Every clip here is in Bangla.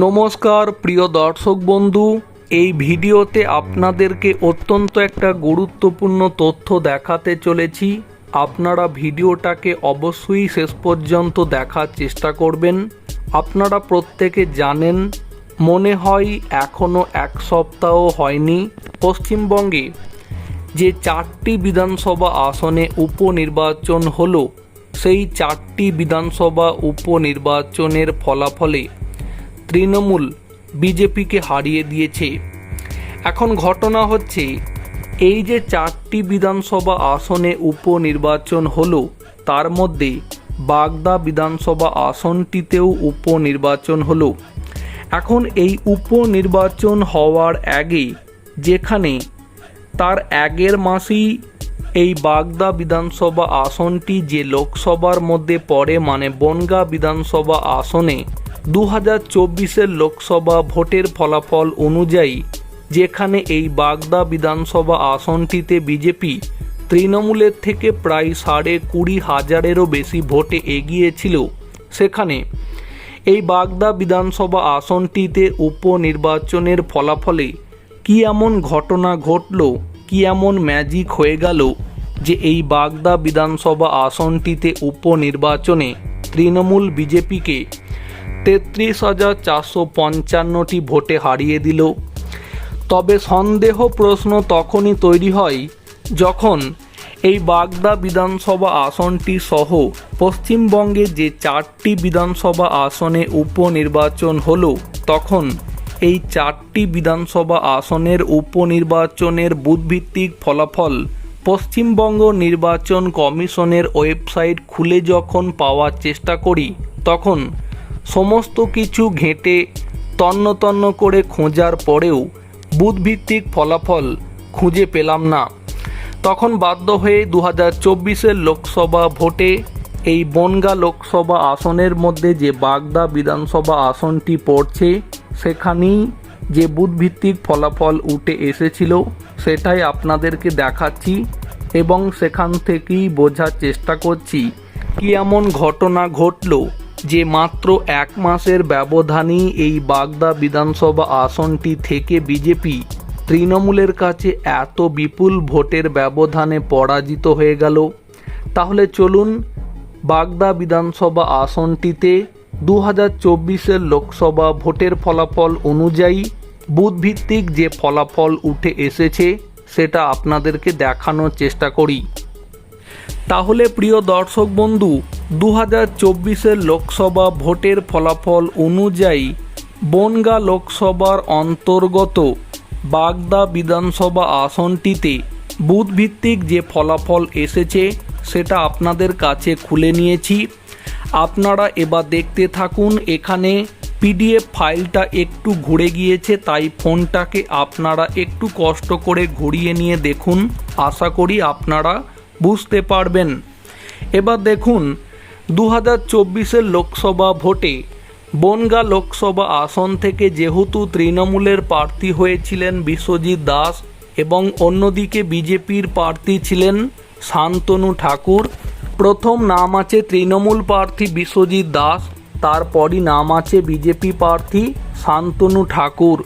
নমস্কার, প্রিয় দর্শক বন্ধু। এই ভিডিওতে আপনাদেরকে অত্যন্ত একটা গুরুত্বপূর্ণ তথ্য দেখাতে চলেছি। আপনারা ভিডিওটাকে অবশ্যই শেষ পর্যন্ত দেখার চেষ্টা করবেন। আপনারা প্রত্যেকে জানেন, মনে হয় এখনও এক সপ্তাহ হয়নি পশ্চিমবঙ্গে যে চারটি বিধানসভা আসনে উপনির্বাচন হলো, সেই চারটি বিধানসভা উপনির্বাচনের ফলাফলে তৃণমূল বিজেপিকে হারিয়ে দিয়েছে। এখন ঘটনা হচ্ছে, এই যে চারটি বিধানসভা আসনে উপনির্বাচন হলো, তার মধ্যে বাগদা বিধানসভা আসনটিতেও উপনির্বাচন হলো। এখন এই উপনির্বাচন হওয়ার আগে যেখানে তার আগের মাসেই এই বাগদা বিধানসভা আসনটি যে লোকসভার মধ্যে পড়ে মানে বনগা বিধানসভা আসনে দু হাজার চব্বিশের লোকসভা ভোটের ফলাফল অনুযায়ী, যেখানে এই বাগদা বিধানসভা আসনটিতে বিজেপি তৃণমূলের থেকে প্রায় সাড়ে কুড়ি হাজারেরও বেশি ভোটে এগিয়েছিল। সেখানে এই বাগদা বিধানসভা আসনটিতে উপনির্বাচনের ফলাফলে কি এমন ঘটনা ঘটল, কি এমন ম্যাজিক হয়ে গেল যে এই বাগদা বিধানসভা আসনটিতে উপনির্বাচনে তৃণমূল বিজেপিকে তেত্রিশ হাজার চারশো পঞ্চান্নটি ভোটে হারিয়ে দিল। তবে সন্দেহ প্রশ্ন তখনই তৈরি হয় যখন এই বাগদা বিধানসভা আসনটি সহ পশ্চিমবঙ্গে যে চারটি বিধানসভা আসনে উপনির্বাচন হলো, তখন এই চারটি বিধানসভা আসনের উপনির্বাচনের বুথভিত্তিক ফলাফল পশ্চিমবঙ্গ নির্বাচন কমিশনের ওয়েবসাইট খুলে যখন পাওয়ার চেষ্টা করি, তখন সমস্ত কিছু ঘেঁটে তন্ন তন্ন করে খোঁজার পরেও বুধভিত্তিক ফলাফল খুঁজে পেলাম না। তখন বাধ্য হয়ে দু হাজার চব্বিশের লোকসভা ভোটে এই বনগা লোকসভা আসনের মধ্যে যে বাগদা বিধানসভা আসনটি পড়ছে, সেখানেই যে বুধভিত্তিক ফলাফল উঠে এসেছিল, সেটাই আপনাদেরকে দেখাচ্ছি এবং সেখান থেকেই বোঝার চেষ্টা করছি, কি এমন ঘটনা ঘটল যে মাত্র এক মাসের ব্যবধানেই এই বাগদা বিধানসভা আসনটি থেকে বিজেপি তৃণমূলের কাছে এত বিপুল ভোটের ব্যবধানে পরাজিত হয়ে গেল। তাহলে চলুন বাগদা বিধানসভা আসনটিতে দু হাজার চব্বিশের লোকসভা ভোটের ফলাফল অনুযায়ী বুধভিত্তিক যে ফলাফল উঠে এসেছে সেটা আপনাদেরকে দেখানোর চেষ্টা করি। তাহলে প্রিয় দর্শক বন্ধু দু হাজার চব্বিশের লোকসভা ভোটের ফলাফল অনুযায়ী বনগা লোকসভার অন্তর্গত বাগদা বিধানসভা আসনটিতে বুথভিত্তিক যে ফলাফল এসেছে সেটা আপনাদের কাছে খুলে নিয়েছি। আপনারা এবার দেখতে থাকুন, এখানে পিডিএফ ফাইলটা একটু ঘুরে গিয়েছে, তাই ফোনটাকে আপনারা একটু কষ্ট করে ঘুরিয়ে নিয়ে দেখুন। আশা করি আপনারা বুঝতে পারবেন। এবার দেখুন দু হাজার চব্বিশের লোকসভা ভোটে বনগা লোকসভা আসন থেকে যেহেতু তৃণমূলের প্রার্থী হয়েছিলেন বিশ্বজিৎ দাস এবং অন্যদিকে বিজেপির প্রার্থী ছিলেন শান্তনু ঠাকুর, প্রথম নাম আছে তৃণমূল প্রার্থী বিশ্বজিৎ দাস, তারপরই নাম আছে বিজেপি প্রার্থী শান্তনু ঠাকুর।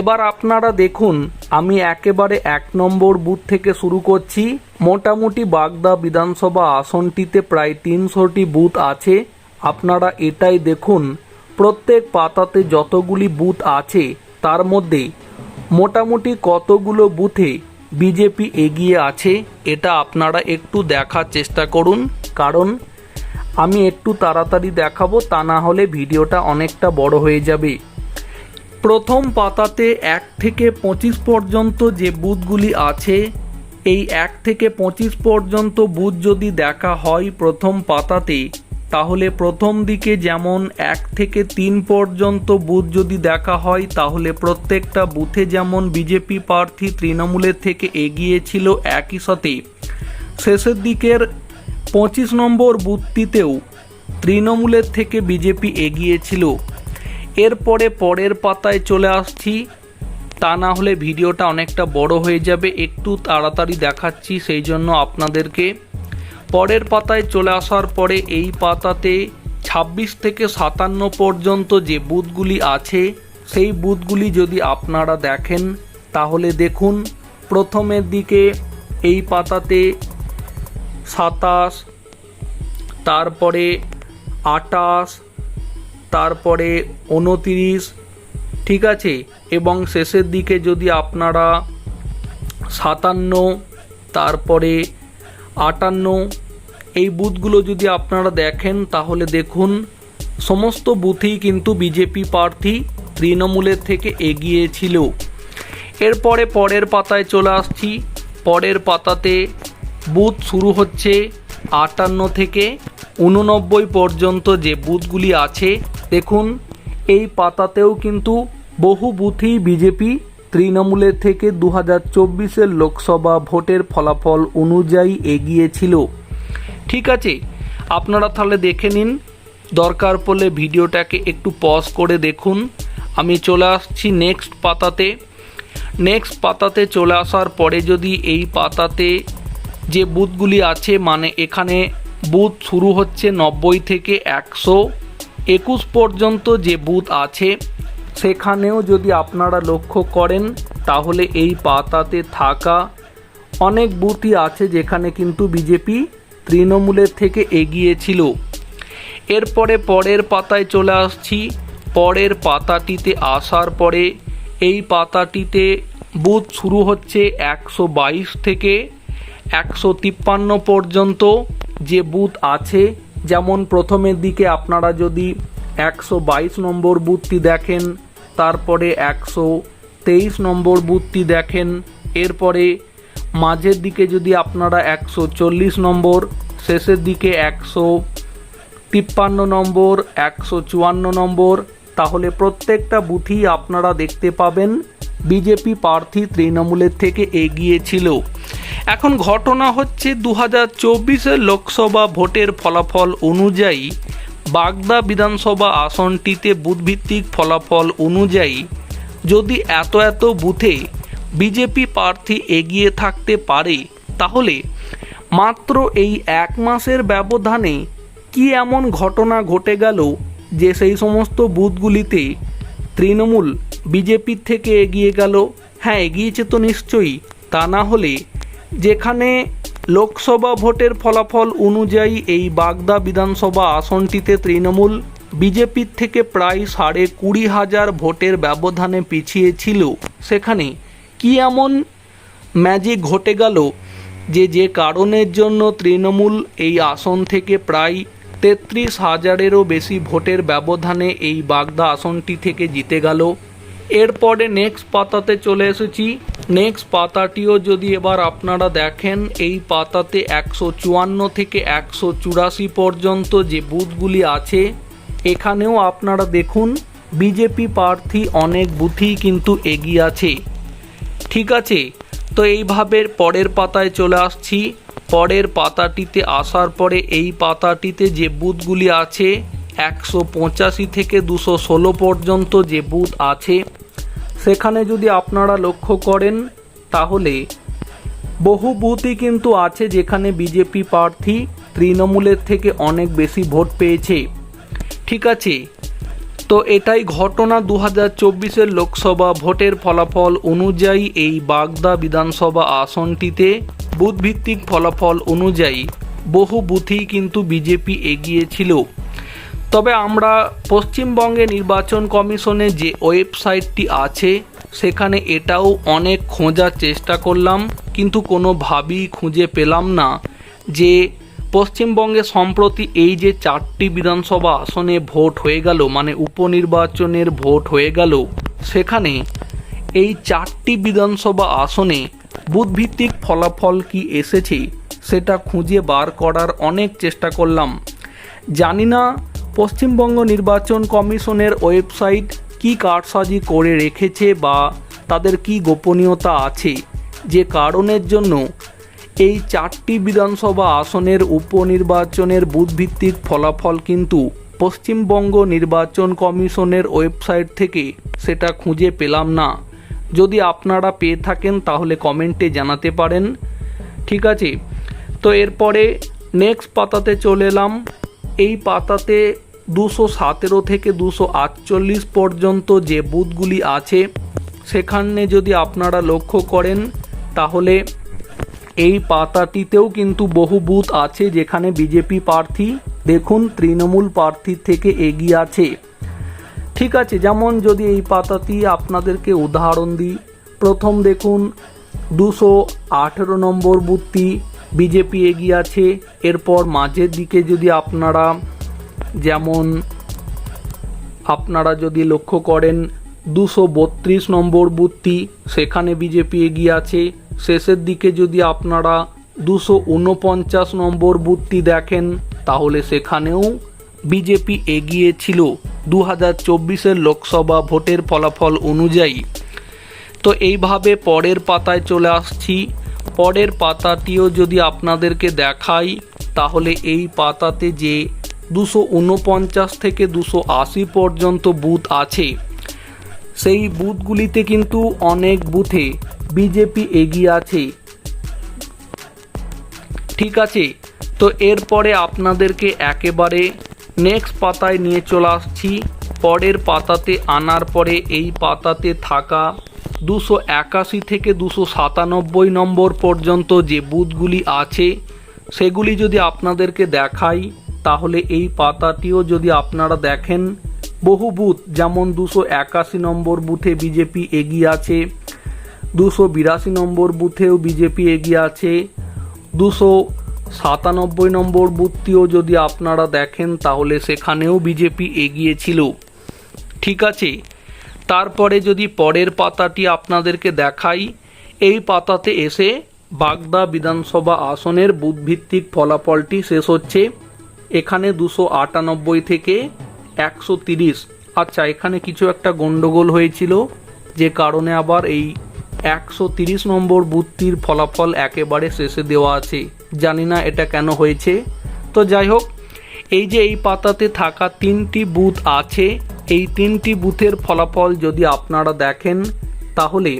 এবার আপনারা দেখুন আমি একেবারে এক নম্বর বুথ থেকে শুরু করছি। মোটামুটি বাগদা বিধানসভা আসনটিতে প্রায় তিনশোটি বুথ আছে। আপনারা এটাই দেখুন। প্রত্যেক পাতাতে যতগুলি বুথ আছে, তার মধ্যে মোটামুটি কতগুলো বুথে বিজেপি এগিয়ে আছে, এটা আপনারা একটু দেখার চেষ্টা করুন। কারণ আমি একটু তাড়াতাড়ি দেখাবো, তা না হলে ভিডিওটা অনেকটা বড় হয়ে যাবে। প্রথম পাতাতে এক থেকে পঁচিশ পর্যন্ত যে বুথগুলি আছে, এই এক থেকে পঁচিশ পর্যন্ত বুথ যদি দেখা হয় প্রথম পাতাতে, তাহলে প্রথম দিকে যেমন এক থেকে তিন পর্যন্ত বুথ যদি দেখা হয়, তাহলে প্রত্যেকটা বুথে যেমন বিজেপি প্রার্থী তৃণমূলের থেকে এগিয়ে ছিল একই সাথে। শেষের দিকের পঁচিশ নম্বর বুথটিতেও তৃণমূলের থেকে বিজেপি এগিয়েছিল এরপরে পরের পাতায় চলে আসছি। তা না হলে ভিডিওটা অনেকটা বড় হয়ে যাবে, একটু তাড়াতাড়ি দেখাচ্ছি সেই জন্য আপনাদেরকে। পরের পাতায় চলে আসার পরে এই পাতাতে ছাব্বিশ থেকে সাতান্ন পর্যন্ত যে বুথগুলি আছে, সেই বুথগুলি যদি আপনারা দেখেন, তাহলে দেখুন, প্রথমের দিকে এই পাতাতে সাতাশ, তারপরে আটাশ তারপরে উনতিরিশ, ঠিক আছে? এবং শেষের দিকে যদি আপনারা সাতান্ন, তারপরে আটান্ন, এই বুথগুলো যদি আপনারা দেখেন, তাহলে দেখুন, সমস্ত বুথেই কিন্তু বিজেপি প্রার্থী তৃণমূলের থেকে এগিয়ে ছিল এরপরে পরের পাতায় চলে আসছি। পরের পাতাতে বুথ শুরু হচ্ছে আটান্ন থেকে উননব্বই পর্যন্ত যে বুথগুলি আছে দেখুন, এই পাতাতেও কিন্তু বহু বুথেই বিজেপি তৃণমূলের থেকে দু হাজার চব্বিশের লোকসভা ভোটের ফলাফল অনুযায়ী এগিয়েছিল। ঠিক আছে, আপনারা তাহলে দেখে নিন, দরকার পড়লে ভিডিওটাকে একটু পজ করে দেখুন। আমি চলে আসছি নেক্সট পাতাতে। নেক্সট পাতাতে চলে আসার পরে যদি এই পাতাতে যে বুথগুলি আছে মানে এখানে বুথ শুরু হচ্ছে নব্বই থেকে একশো। একুশ পর্যন্ত যে বুথ আছে, সেখানেও যদি আপনারা লক্ষ্য করেন, তাহলে এই পাতাতে থাকা অনেক বুথই আছে যেখানে কিন্তু বিজেপি তৃণমূলের থেকে এগিয়ে ছিল এরপরে পরের পাতায় চলে আসছি। পরের পাতাটিতে আসার পরে এই পাতাটিতে বুথ শুরু হচ্ছে একশো বাইশ থেকে একশো তিপ্পান্ন পর্যন্ত যে বুথ আছে যেমন প্রথমের দিকে আপনারা যদি একশো বাইশ নম্বর বুথটি দেখেন, তারপরে একশো তেইশ নম্বর বুথটি দেখেন, এরপরে মাঝের দিকে যদি আপনারা একশো চল্লিশ নম্বর, শেষের দিকে একশো তিপ্পান্ন নম্বর, একশো চুয়ান্ন নম্বর, তাহলে প্রত্যেকটা বুথই আপনারা দেখতে পাবেন। বিজেপি প্রার্থী তৃণমূলের থেকে এগিয়ে ছিল। এখন ঘটনা হচ্ছে দু হাজার চব্বিশের লোকসভা ভোটের ফলাফল অনুযায়ী বাগদা বিধানসভা আসনটিতে বুথভিত্তিক ফলাফল অনুযায়ী যদি এত এত বুথে বিজেপি প্রার্থী এগিয়ে থাকতে পারে, তাহলে মাত্র এই এক মাসের ব্যবধানে কি এমন ঘটনা ঘটে গেল যে সেই সমস্ত বুথগুলিতে তৃণমূল বিজেপির থেকে এগিয়ে গেল? হ্যাঁ এগিয়েছে তো নিশ্চয়ই। তা না হলে যেখানে লোকসভা ভোটের ফলাফল অনুযায়ী এই বাগদা বিধানসভা আসনটিতে তৃণমূল বিজেপির থেকে প্রায় সাড়ে কুড়ি হাজার ভোটের ব্যবধানে পিছিয়ে ছিল। সেখানে কি এমন ম্যাজিক ঘটে গেল যে যে কারণের জন্য তৃণমূল এই আসন থেকে প্রায় তেত্রিশ হাজারেরও বেশি ভোটের ব্যবধানে এই বাগদা আসনটি থেকে জিতে গেল? এরপরে নেক্সট পাতাতে চলে এসেছি। নেক্সট পাতাটিও যদি এবার আপনারা দেখেন, এই পাতাতে একশো চুয়ান্ন থেকে একশো চুরাশি পর্যন্ত যে বুথগুলি আছে, এখানেও আপনারা দেখুন, বিজেপি প্রার্থী অনেক বুথই কিন্তু এগিয়ে আছে। ঠিক আছে? তো এইভাবে পরের পাতায় চলে আসছি। পরের পাতাটিতে আসার পরে এই পাতাটিতে যে বুথগুলি আছে, একশো পঁচাশি থেকে দুশো ষোলো পর্যন্ত যে বুথ আছে সেখানে যদি আপনারা লক্ষ্য করেন, তাহলে বহু বুথই কিন্তু আছে যেখানে বিজেপি প্রার্থী তৃণমূলের থেকে অনেক বেশি ভোট পেয়েছে। ঠিক আছে? তো এটাই ঘটনা দু হাজার চব্বিশের লোকসভা ভোটের ফলাফল অনুযায়ী এই বাগদা বিধানসভা আসনটিতে বুথভিত্তিক ফলাফল অনুযায়ী বহু বুথেই কিন্তু বিজেপি এগিয়ে ছিল তবে আমরা পশ্চিমবঙ্গে নির্বাচন কমিশনের যে ওয়েবসাইটটি আছে, সেখানে এটাও অনেক খোঁজার চেষ্টা করলাম, কিন্তু কোনোভাবেই খুঁজে পেলাম না যে পশ্চিমবঙ্গে সম্প্রতি এই যে চারটি বিধানসভা আসনে ভোট হয়ে গেল মানে উপনির্বাচনের ভোট হয়ে গেল, সেখানে এই চারটি বিধানসভা আসনে বুথভিত্তিক ফলাফল কি এসেছে, সেটা খুঁজে বার করার অনেক চেষ্টা করলাম। জানি না পশ্চিমবঙ্গ নির্বাচন কমিশনের ওয়েবসাইট কি কারসাজি করে রেখেছে বা তাদের কি গোপনীয়তা আছে? যে কারণের জন্য এই চারটি বিধানসভা আসনের উপনির্বাচনের বুথভিত্তিক ফলাফল কিন্তু পশ্চিমবঙ্গ নির্বাচন কমিশনের ওয়েবসাইট থেকে সেটা খুঁজে পেলাম না। যদি আপনারা পেয়ে থাকেন তাহলে কমেন্টে জানাতে পারেন। ঠিক আছে? তো এরপরে নেক্সট পাতাতে চলে এলাম। এই পাতাতে দুশো সতেরো থেকে দুশো আটচল্লিশ পর্যন্ত যে বুথগুলি আছে, সেখানে যদি আপনারা লক্ষ্য করেন, তাহলে এই পাতাটিতেও কিন্তু বহু বুথ আছে যেখানে বিজেপি প্রার্থী, দেখুন, তৃণমূল প্রার্থীর থেকে এগিয়ে আছে। ঠিক আছে, যেমন যদি এই পাতাটি আপনাদেরকে উদাহরণ দিই, প্রথম দেখুন, দুশো আঠেরো নম্বর বুথটি বিজেপি এগিয়ে আছে, এরপর মাঝের দিকে যদি আপনারা যেমন আপনারা যদি লক্ষ্য করেন, দুশো বত্রিশ নম্বর বুথটি সেখানে বিজেপি এগিয়ে আছে। শেষের দিকে যদি আপনারা দুশো উনপঞ্চাশ নম্বর বুথটি দেখেন, তাহলে সেখানেও বিজেপি এগিয়ে ছিল দু হাজার চব্বিশের লোকসভা ভোটের ফলাফল অনুযায়ী। তো এইভাবে পরের পাতায় চলে আসছি। পরের পাতাটিও যদি আপনাদেরকে দেখাই, তাহলে এই পাতাতে যে দুশো উনপঞ্চাশ থেকে দুশো আশি পর্যন্ত বুথ আছে। সেই বুথগুলিতে কিন্তু অনেক বুথে বিজেপি এগিয়ে আছে। ঠিক আছে, তো এরপরে আপনাদেরকে একেবারে নেক্সট পাতায় নিয়ে চলে আসছি। পরের পাতাতে আনার পরে এই পাতাতে থাকা দুশো একাশি থেকে দুশো সাতানব্বই নম্বর পর্যন্ত যে বুথগুলি আছে, সেগুলি যদি আপনাদেরকে দেখাই তাহলে এই পাতাটিও যদি আপনারা দেখেন, বহু বুথ, যেমন দুশো একাশি নম্বর বুথে বিজেপি এগিয়ে আছে, দুশো বিরাশি নম্বর বুথেও বিজেপি এগিয়ে আছে, দুশো সাতানব্বই নম্বর বুথটিও যদি আপনারা দেখেন, তাহলে সেখানেও বিজেপি এগিয়ে ছিল। ঠিক আছে? তারপরে যদি পরের পাতাটি আপনাদেরকে দেখাই, এই পাতাতে এসে বাগদা বিধানসভা আসনের বুথভিত্তিক ফলাফলটি শেষ হচ্ছে। এখানে দুশো আটানব্বই থেকে একশো তিরিশ। আচ্ছা এখানে কিছু একটা গন্ডগোল হয়েছিল, যে কারণে আবার এই একশো তিরিশ নম্বর বুথটির ফলাফল একেবারে শেষে দেওয়া আছে। জানি না এটা কেন হয়েছে। তো যাই হোক, এই যে এই পাতাতে থাকা তিনটি বুথ আছে, এই তিনটি বুথের ফলাফল যদি আপনারা দেখেন, তাহলে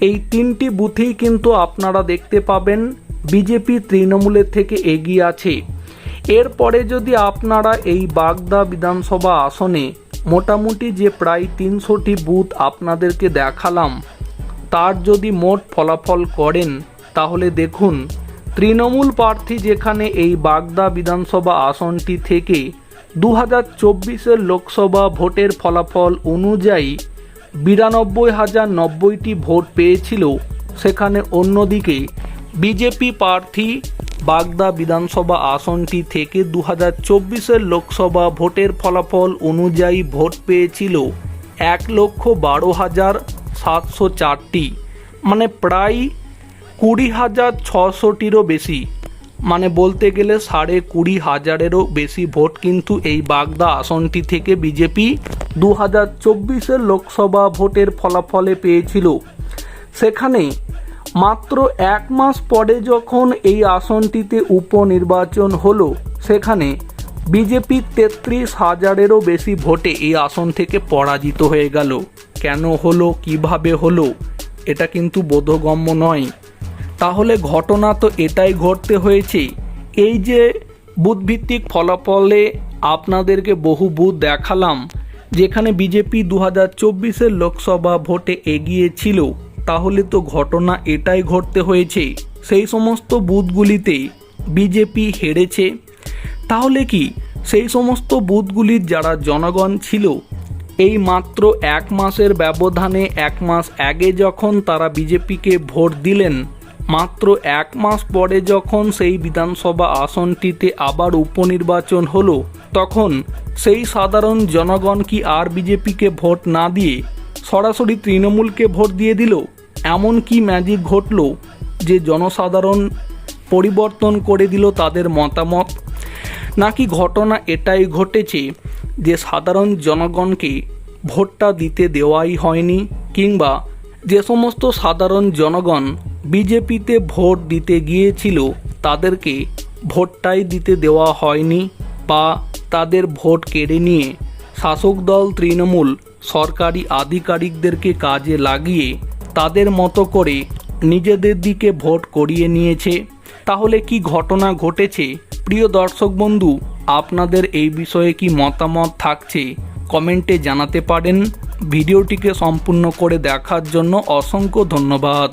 এই তিনটি বুথেই কিন্তু আপনারা দেখতে পাবেন, বিজেপি তৃণমূলের থেকে এগিয়ে আছে। এরপরে যদি আপনারা এই বাগদা বিধানসভা আসনে মোটামুটি যে প্রায় তিনশোটি বুথ আপনাদেরকে দেখালাম, তার যদি মোট ফলাফল করেন, তাহলে দেখুন, তৃণমূল প্রার্থী যেখানে এই বাগদা বিধানসভা আসনটি থেকে দু হাজার চব্বিশের লোকসভা ভোটের ফলাফল অনুযায়ী বিরানব্বই হাজার নব্বইটি ভোট পেয়েছিল। সেখানে অন্যদিকে বিজেপি প্রার্থী বাগদা বিধানসভা আসনটি থেকে দু হাজার চব্বিশের লোকসভা ভোটের ফলাফল অনুযায়ী ভোট পেয়েছিল এক লক্ষ বারো হাজার সাতশো চারটি মানে প্রায় কুড়ি হাজার ছশোটিরও বেশি। মানে বলতে গেলে সাড়ে কুড়ি হাজারেরও বেশি ভোট কিন্তু এই বাগদা আসনটি থেকে বিজেপি দু হাজার চব্বিশের লোকসভা ভোটের ফলাফলে পেয়েছিল। সেখানে মাত্র এক মাস পরে যখন এই আসনটিতে উপনির্বাচন হলো, সেখানে বিজেপি তেত্রিশ হাজারেরও বেশি ভোটে এই আসন থেকে পরাজিত হয়ে গেল। কেন হলো, কীভাবে হলো, এটা কিন্তু বোধগম্য নয়। তাহলে ঘটনা তো এটাই ঘটতে হয়েছে, এই যে বুধভিত্তিক ফলাফলে আপনাদেরকে বহু বুথ দেখালাম, যেখানে বিজেপি দু হাজার লোকসভা ভোটে এগিয়ে ছিল তাহলে তো ঘটনা এটাই ঘটতে হয়েছে। সেই সমস্ত বুথগুলিতে বিজেপি হেরেছে। তাহলে কি সেই সমস্ত বুথগুলির যারা জনগণ ছিল, এই মাত্র এক মাসের ব্যবধানে এক মাস আগে যখন তারা বিজেপিকে ভোট দিলেন, মাত্র এক মাস পরে যখন সেই বিধানসভা আসনটিতে আবার উপনির্বাচন হলো, তখন সেই সাধারণ জনগণ কি আর বিজেপিকে ভোট না দিয়ে সরাসরি তৃণমূলকে ভোট দিয়ে দিল? এমন কি ম্যাজিক ঘটলো যে জনসাধারণ পরিবর্তন করে দিল তাদের মতামত? নাকি ঘটনা এটাই ঘটেছে যে সাধারণ জনগণকে ভোটটা দিতে দেওয়াই হয়নি? কিংবা যে সমস্ত সাধারণ জনগণ বিজেপিতে ভোট দিতে গিয়েছিল, তাদেরকে ভোটটাই দিতে দেওয়া হয়নি? বা তাদের ভোট কেড়ে নিয়ে শাসক দল তৃণমূল সরকারি আধিকারিকদেরকে কাজে লাগিয়ে তাদের মতো করে নিজেদের দিকে ভোট করিয়ে নিয়েছে। তাহলে কি ঘটনা ঘটেছে? প্রিয় দর্শক বন্ধু, আপনাদের এই বিষয়ে কি মতামত থাকছে? কমেন্টে জানাতে পারেন। ভিডিওটিকে সম্পূর্ণ করে দেখার জন্য অসংখ্য ধন্যবাদ।